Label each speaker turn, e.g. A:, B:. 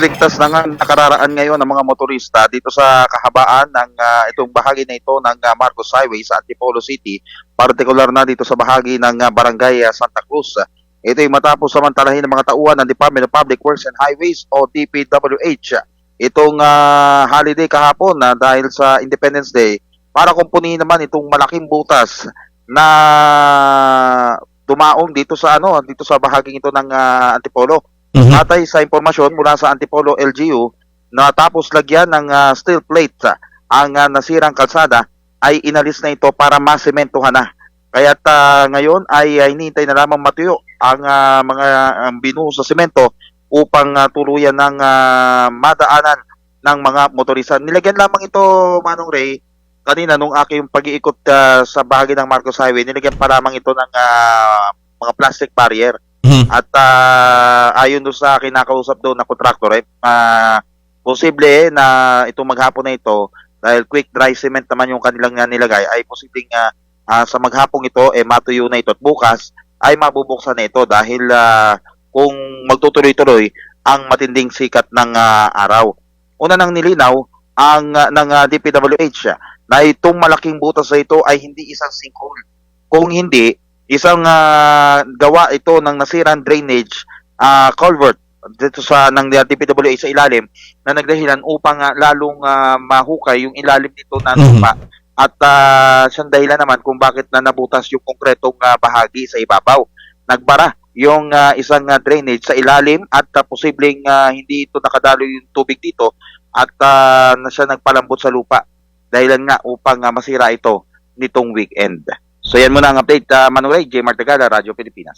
A: ligtas na nga nakararaan ngayon ng mga motorista dito sa kahabaan ng ah, itong bahagi na ito ng ah, Marcos Highway sa Antipolo City, partikular na dito sa bahagi ng ah, Barangay ah, Santa Cruz. Ito ay matapos samantalahin ng mga tauhan ng Department of Public Works and Highways o DPWH. Itong ah, holiday kahapon na dahil sa Independence Day para kumpunihin naman itong malaking butas na dumaong dito sa ano dito sa bahaging ito ng ah, Antipolo.
B: Mhm.
A: Batay sa impormasyon mula sa Antipolo LGU na tapos lagyan ng ah, steel plate ang ah, nasirang kalsada ay inalis na ito para masementohan na. Kaya't ah, ngayon ay uh, hinihintay na lamang matuyo ang ah, mga ang binuhos sa semento upang ah, tuluyan ng ah, madaanan ng mga motorista. Nilagyan lamang ito, Manong Ray, kanina nung aking pag-iikot ah, sa bahagi ng Marcos Highway, nilagyan pa lamang ito ng ah, mga plastic barrier.
B: Mhm.
A: At ah, ayon doon sa kinakausap doon na kontraktor, eh, ah, posible na itong maghapon na ito, dahil quick dry cement naman yung kanilang nilagay, ay posibleng ah, ah, sa maghapong ito, eh, matuyo na ito at bukas ay mabubuksan na ito dahil ah, kung magtutuloy-tuloy ang matinding sikat ng ah, araw. Una nang nilinaw ang ah, ng ah, DPWH na itong malaking butas na ito ay hindi isang sinkhole. Kung hindi, isang ah, gawa ito ng nasirang drainage ah, culvert dito sa ng DPWH sa ilalim na nagdahilan upang ah, lalong ah, mahukay yung ilalim nito na
B: Mhm.
A: lupa at uh, siyang dahilan naman kung bakit na nabutas yung konkretong ah, bahagi sa ibabaw. Nagbara yung ah, isang ah, drainage sa ilalim at ah, posibleng ah, hindi ito nakadalo yung tubig dito at ah, na siya nagpalambot sa lupa dahilan nga upang ah, masira ito nitong weekend. So yan muna ang update. Uh, Manuel J. Martagala, Radyo Pilipinas.